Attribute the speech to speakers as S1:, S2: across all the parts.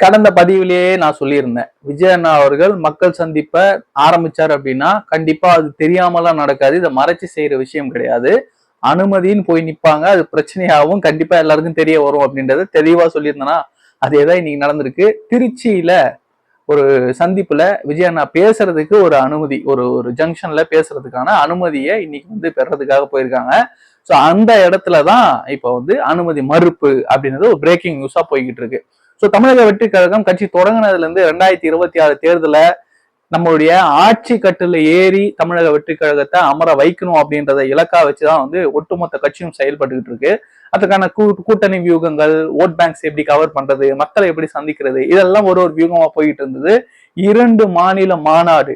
S1: கடந்த பதிவிலேயே நான் சொல்லியிருந்தேன். விஜய் அண்ணா அவர்கள் மக்கள் சந்திப்பை ஆரம்பிச்சார் அப்படின்னா கண்டிப்பா அது தெரியாமலாம் நடக்காது. இதை மறைச்சு செய்யற விஷயம் கிடையாது. அனுமதின்னு போய் நிப்பாங்க. அது பிரச்சனையாகவும் கண்டிப்பா எல்லாருக்கும் தெரிய வரும் அப்படின்றத தெளிவா சொல்லியிருந்தேன்னா அதே தான் இன்னைக்கு நடந்திருக்கு. திருச்சியில ஒரு சந்திப்புல விஜய் அண்ணா பேசுறதுக்கு ஒரு அனுமதி ஒரு ஒரு ஜங்ஷன்ல பேசுறதுக்கான அனுமதியை இன்னைக்கு வந்து பெறதுக்காக போயிருக்காங்க. ஸோ அந்த இடத்துல தான் இப்போ வந்து அனுமதி மறுப்பு அப்படின்றது ஒரு பிரேக்கிங் நியூஸா போய்கிட்டு இருக்கு. ஸோ தமிழக வெற்றி கழகம் கட்சி தொடங்கினதுலேருந்து ரெண்டாயிரத்தி இருபத்தி ஆறு தேர்தலில் நம்மளுடைய ஆட்சி கட்டில் ஏறி தமிழக வெற்றி கழகத்தை அமர வைக்கணும் அப்படின்றத இலக்கா வச்சுதான் வந்து ஒட்டுமொத்த கட்சியும் செயல்பட்டுக்கிட்டு இருக்கு. அதுக்கான கூட்டணி வியூகங்கள் ஓட் பேங்க்ஸ் எப்படி கவர் பண்றது மக்களை எப்படி சந்திக்கிறது இதெல்லாம் ஒரு ஒரு வியூகமா போயிட்டு இருந்தது. இரண்டு மாநில மாநாடு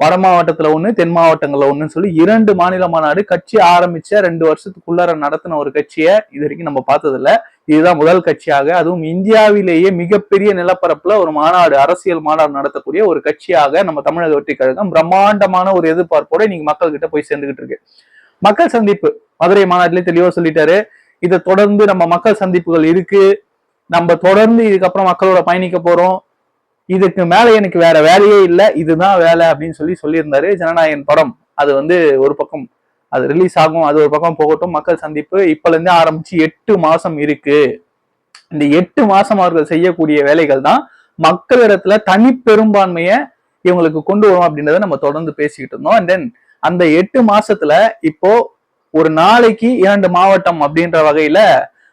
S1: வட மாவட்டத்துல ஒண்ணு தென் மாவட்டங்கள்ல ஒண்ணுன்னு சொல்லி இரண்டு மாநில மாநாடு கட்சி ஆரம்பிச்ச ரெண்டு வருஷத்துக்குள்ளார நடத்தின ஒரு கட்சியை இது வரைக்கும் நம்ம பார்த்தது இதுதான் முதல் கட்சியாக. அதுவும் இந்தியாவிலேயே மிகப்பெரிய நிலப்பரப்புல ஒரு மாநாடு அரசியல் மாநாடு நடத்தக்கூடிய ஒரு கட்சியாக நம்ம தமிழக வெற்றி கழகம் பிரம்மாண்டமான ஒரு எதிர்பார்ப்போட இன்னைக்கு மக்கள் கிட்ட போய் சேர்ந்துகிட்டு இருக்கு. மக்கள் சந்திப்பு. மதுரை மாநாட்டிலே தெளிவா சொல்லிட்டாரு. இதை தொடர்ந்து நம்ம மக்கள் சந்திப்புகள் இருக்கு. நம்ம தொடர்ந்து இதுக்கப்புறம் மக்களோட பயணிக்க போறோம். இதுக்கு மேல எனக்கு வேற வேலையே இல்லை. இதுதான் வேலை அப்படின்னு சொல்லி சொல்லியிருந்தாரு ஜனநாயகன் படம். அது வந்து ஒரு பக்கம் அது ரிலீஸ் ஆகும். அது ஒரு பக்கம் போகட்டும். மக்கள் சந்திப்பு இப்பலேருந்தே ஆரம்பிச்சு எட்டு மாசம் இருக்கு. இந்த எட்டு மாசம் அவர்கள் செய்யக்கூடிய வேலைகள் தான் மக்களிடத்துல தனி பெரும்பான்மையை இவங்களுக்கு கொண்டு வரும் அப்படின்றத நம்ம தொடர்ந்து பேசிக்கிட்டு இருந்தோம். அண்ட் தென் அந்த எட்டு மாசத்துல இப்போ ஒரு நாளைக்கு இரண்டு மாவட்டம் அப்படின்ற வகையில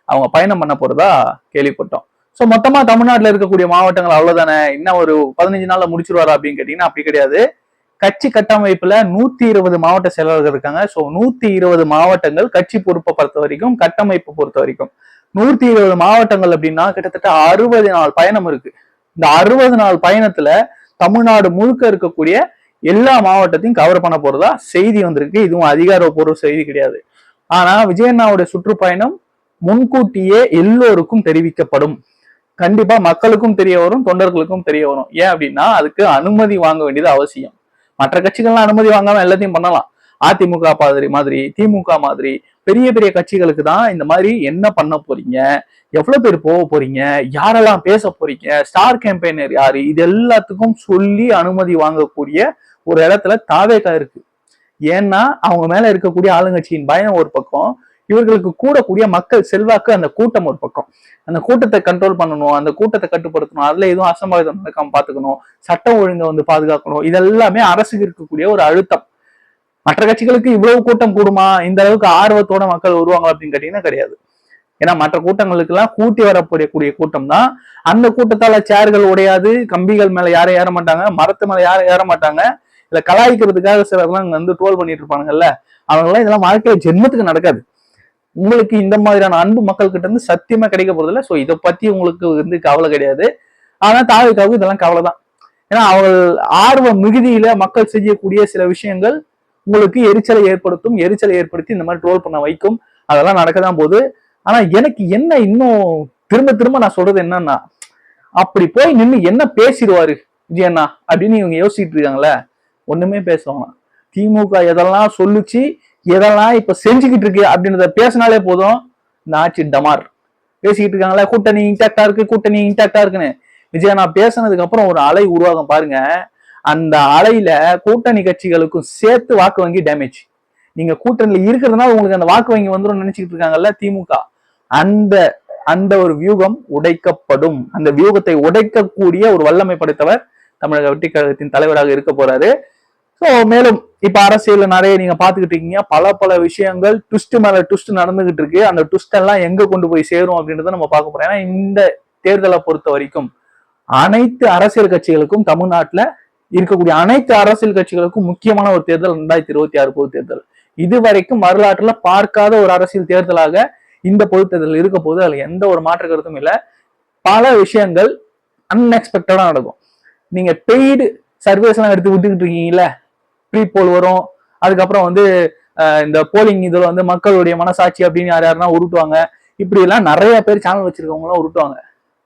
S1: அவங்க பயணம் பண்ண போறதா கேள்விப்பட்டோம். ஸோ மொத்தமா தமிழ்நாட்டில் இருக்கக்கூடிய மாவட்டங்கள் அவ்வளவுதானே? இன்னும் ஒரு பதினஞ்சு நாள்ல முடிச்சிருவாரா அப்படின்னு கேட்டீங்கன்னா அப்படி கிடையாது. கட்சி கட்டமைப்புல நூத்தி இருபது மாவட்ட செயலாளர்கள் இருக்காங்க. சோ நூத்தி இருபது மாவட்டங்கள் கட்சி பொறுப்பை பொறுத்த வரைக்கும் கட்டமைப்பு பொறுத்த வரைக்கும். நூத்தி இருபது மாவட்டங்கள் அப்படின்னா கிட்டத்தட்ட அறுபது நாள் பயணம் இருக்கு. இந்த அறுபது நாள் பயணத்துல தமிழ்நாடு முழுக்க இருக்கக்கூடிய எல்லா மாவட்டத்தையும் கவர் பண்ண போறதா செய்தி வந்திருக்கு. இதுவும் அதிகாரப்பூர்வ செய்தி கிடையாது. ஆனா விஜயண்ணாவுடைய சுற்றுப்பயணம் முன்கூட்டியே எல்லோருக்கும் தெரிவிக்கப்படும். கண்டிப்பா மக்களுக்கும் தெரிய வரும் தொண்டர்களுக்கும் தெரிய வரும். ஏன் அப்படின்னா அதுக்கு அனுமதி வாங்க வேண்டியது அவசியம். மற்ற கட்சிகள்லாம் அனுமதி வாங்காம எல்லாத்தையும் பண்ணலாம். அதிமுக மாதிரி மாதிரி திமுக மாதிரி பெரிய பெரிய கட்சிகளுக்கு தான் இந்த மாதிரி என்ன பண்ண போறீங்க? எவ்வளவு பேர் போக போறீங்க? யாரெல்லாம் பேச போறீங்க? ஸ்டார் கேம்பெயினர் யாரு? இது எல்லாத்துக்கும் சொல்லி அனுமதி வாங்கக்கூடிய ஒரு இடத்துல தாவேக்கா இருக்கு. ஏன்னா அவங்க மேல இருக்கக்கூடிய ஆளுங்கட்சியின் பயம் ஒரு பக்கம் இவர்களுக்கு கூடக்கூடிய மக்கள் செல்வாக்கு அந்த கூட்டம் ஒரு பக்கம். அந்த கூட்டத்தை கண்ட்ரோல் பண்ணணும் அந்த கூட்டத்தை கட்டுப்படுத்தணும் அதுல எதுவும் அசம்பாவிதம் நடக்காம பாத்துக்கணும் சட்டம் ஒழுங்கை வந்து பாதுகாக்கணும் இதெல்லாமே அரசுக்கு இருக்கக்கூடிய ஒரு அழுத்தம். மற்ற கட்சிகளுக்கு இவ்வளவு கூட்டம் கூடுமா? இந்த அளவுக்கு ஆர்வத்தோட மக்கள் வருவாங்க அப்படின்னு கேட்டீங்கன்னா கிடையாது. ஏன்னா மற்ற கூட்டங்களுக்கு எல்லாம் கூட்டி கூடிய கூட்டம் தான் அந்த கூட்டத்தால சேர்கள் உடையாது கம்பிகள் மேல யாரும் ஏற மாட்டாங்க மரத்து மேல யாரும் ஏற மாட்டாங்க. இல்ல கலாய்க்கிறதுக்காக சிலர்லாம் இங்க வந்து ட்ரோல் பண்ணிட்டு இருப்பானுங்கல்ல அவங்க எல்லாம் இதெல்லாம் வாழ்க்கையில ஜென்மத்துக்கு நடக்காது. உங்களுக்கு இந்த மாதிரியான அன்பு மக்கள்கிட்ட இருந்து சத்தியமா கிடைக்க போறதில்ல. ஸோ இதை பத்தி உங்களுக்கு வந்து கவலை கிடையாது. ஆனா தாவிக்காவுக்கு இதெல்லாம் கவலை தான் ஏன்னா அவள் ஆர்வ மிகுதியில மக்கள் செய்யக்கூடிய சில விஷயங்கள் உங்களுக்கு எரிச்சலை ஏற்படுத்தும் எரிச்சலை ஏற்படுத்தி இந்த மாதிரி ட்ரோல் பண்ண வைக்கும். அதெல்லாம் நடக்க தான் போகுது. ஆனா எனக்கு என்ன இன்னும் திரும்ப திரும்ப நான் சொல்றது என்னன்னா அப்படி போய் நின்னு என்ன பேசிடுவாரு விஜயண்ணா அப்படின்னு இவங்க யோசிச்சுட்டு இருக்காங்களே ஒண்ணுமே பேசுவாங்க திமுக எதெல்லாம் சொல்லுச்சு எதெல்லாம் இப்ப செஞ்சுக்கிட்டு இருக்கு அப்படின்றத பேசினாலே போதும். இந்த ஆட்சி டமார். பேசிக்கிட்டு இருக்காங்களா கூட்டணி இன்டாக்டா இருக்கு கூட்டணி இன்டாக்டா இருக்குன்னு. விஜய் நான் பேசினதுக்கு அப்புறம் ஒரு அலை உருவாகும் பாருங்க. அந்த அலையில கூட்டணி கட்சிகளுக்கும் சேர்த்து வாக்கு வங்கி டேமேஜ் நீங்க கூட்டணியில இருக்கிறதுனால உங்களுக்கு அந்த வாக்கு வங்கி வந்துடும் நினைச்சிட்டு இருக்காங்கல்ல திமுக. அந்த அந்த ஒரு வியூகம் உடைக்கப்படும். அந்த வியூகத்தை உடைக்கக்கூடிய ஒரு வல்லமை படைத்தவர் தமிழக வெற்றி கழகத்தின் தலைவராக இருக்க போறாரு. ஸோ மேலும் இப்ப அரசியல்ல நிறைய நீங்க பாத்துக்கிட்டு இருக்கீங்க. பல பல விஷயங்கள் ட்விஸ்ட் மேல ட்விஸ்ட் நடந்துகிட்டு இருக்கு. அந்த ட்விஸ்ட் எல்லாம் எங்க கொண்டு போய் சேரும் அப்படின்றத நம்ம பார்க்க போறோம். ஏன்னா இந்த தேர்தலை பொறுத்த வரைக்கும் அனைத்து அரசியல் கட்சிகளுக்கும் தமிழ்நாட்டுல இருக்கக்கூடிய அனைத்து அரசியல் கட்சிகளுக்கும் முக்கியமான ஒரு தேர்தல் ரெண்டாயிரத்தி இருபத்தி ஆறு பொது தேர்தல். இதுவரைக்கும் வரலாற்றுல பார்க்காத ஒரு அரசியல் தேர்தலாக இந்த பொது தேர்தல் இருக்க போது அதுல எந்த ஒரு மாற்று கருத்தும் இல்லை. பல விஷயங்கள் அன்எக்ஸ்பெக்டடா நடக்கும். நீங்க பெய்டு சர்வேஸ் எல்லாம் எடுத்து விட்டுக்கிட்டு இருக்கீங்கல்ல? ப்ரீ போல் வரும். அதுக்கப்புறம் வந்து இந்த போலிங் இதுல வந்து மக்களுடைய மனசாட்சி அப்படின்னு யார் யாருன்னா உருட்டுவாங்க. இப்படி எல்லாம் நிறைய பேர் சேனல் வச்சிருக்கவங்களாம் உருட்டுவாங்க.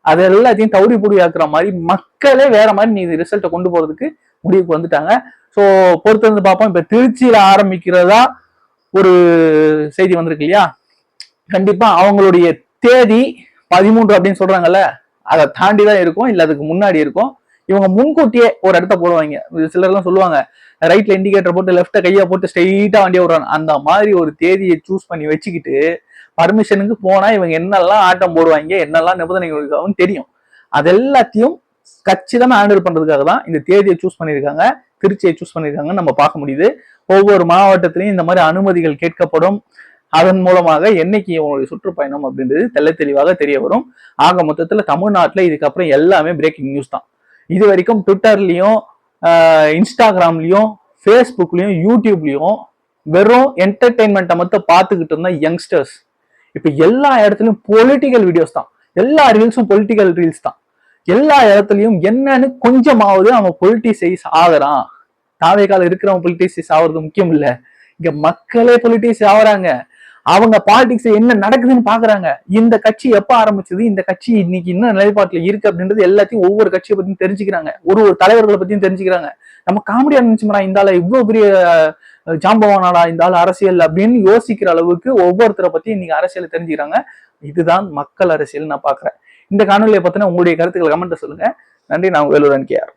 S1: அது எல்லாத்தையும் தௌடி புடி ஆக்குற மாதிரி மக்களே வேற மாதிரி நீ ரிசல்ட்டை கொண்டு போறதுக்கு முடிவுக்கு வந்துட்டாங்க. ஸோ பொறுத்திருந்து பார்ப்போம். இப்போ திருச்சியில ஆரம்பிக்கிறதா ஒரு செய்தி வந்திருக்கு இல்லையா? கண்டிப்பா அவங்களுடைய தேதி பதிமூன்று அப்படின்னு சொல்றாங்கல்ல அதை தாண்டி தான் இருக்கும். இல்லை அதுக்கு முன்னாடி இருக்கும். இவங்க முன்கூட்டியே ஒரு இடத்த போடுவாங்க. சிலர்லாம் சொல்லுவாங்க ரைட்ல இண்டிகேட்டர் போட்டு லெஃப்ட கையை போட்டு ஸ்ட்ரெயிட்டா வண்டியை விடுறான் அந்த மாதிரி ஒரு தேதியை சூஸ் பண்ணி வச்சுக்கிட்டு பர்மிஷனுக்கு போனா இவங்க என்னெல்லாம் ஆட்டம் போடுவாங்க என்னெல்லாம் நிபந்தனைகள் தெரியும். அது எல்லாத்தையும் கச்சிதமா ஹேண்டில் பண்றதுக்காக தான் இந்த தேதியை சூஸ் பண்ணியிருக்காங்க திருச்சியை சூஸ் பண்ணியிருக்காங்கன்னு நம்ம பார்க்க முடியுது. ஒவ்வொரு மாவட்டத்திலையும் இந்த மாதிரி அனுமதிகள் கேட்கப்படும். அதன் மூலமாக என்னைக்கு இவங்களுடைய சுற்றுப்பயணம் அப்படின்றது தெள்ள தெளிவாக தெரிய வரும். ஆக மொத்தத்தில் தமிழ்நாட்டில் இதுக்கப்புறம் எல்லாமே பிரேக்கிங் நியூஸ் தான். இது வரைக்கும் ட்விட்டர்லையும் இன்ஸ்டாகிராம்லேயும் ஃபேஸ்புக்லேயும் யூடியூப்லேயும் வெறும் என்டர்டெயின்மெண்ட்டை மட்டும் பார்த்துக்கிட்டு இருந்தால் யங்ஸ்டர்ஸ் இப்போ எல்லா இடத்துலையும் பொலிட்டிக்கல் வீடியோஸ் தான். எல்லா ரீல்ஸும் பொலிட்டிக்கல் ரீல்ஸ் தான். எல்லா இடத்துலையும் என்னன்னு கொஞ்சமாவது அவன் பொலிட்டிசைஸ் ஆகுறான். தாவேக்கால இருக்கிறவன் பொலிட்டிசைஸ் ஆகுறது முக்கியம் இல்லை. இங்க மக்களே பொலிட்டிசைஸ் ஆகுறாங்க. அவங்க பாலிடிக்ஸ் என்ன நடக்குதுன்னு பாக்குறாங்க. இந்த கட்சி எப்ப ஆரம்பிச்சது? இந்த கட்சி இன்னைக்கு என்ன நிலைப்பாட்டுல இருக்கு அப்படின்றது எல்லாத்தையும் ஒவ்வொரு கட்சியை பத்தியும் தெரிஞ்சுக்கிறாங்க. ஒரு ஒரு தலைவர்களை பத்தியும் தெரிஞ்சுக்கிறாங்க. நம்ம காமெடியா நினைச்சோம்னா இந்த ஆள இவ்வளவு பெரிய ஜாம்பவானாடா இந்த ஆள் அரசியல் அப்படின்னு யோசிக்கிற அளவுக்கு ஒவ்வொருத்தரை பத்தி இன்னைக்கு அரசியலை தெரிஞ்சுக்கிறாங்க. இதுதான் மக்கள் அரசியல் நான் பாக்குறேன். இந்த காணொலியை பத்தின உங்களுடைய கருத்துக்களை கமெண்ட்டை சொல்லுங்க. நன்றி நான் வேலுடன் கேஆர்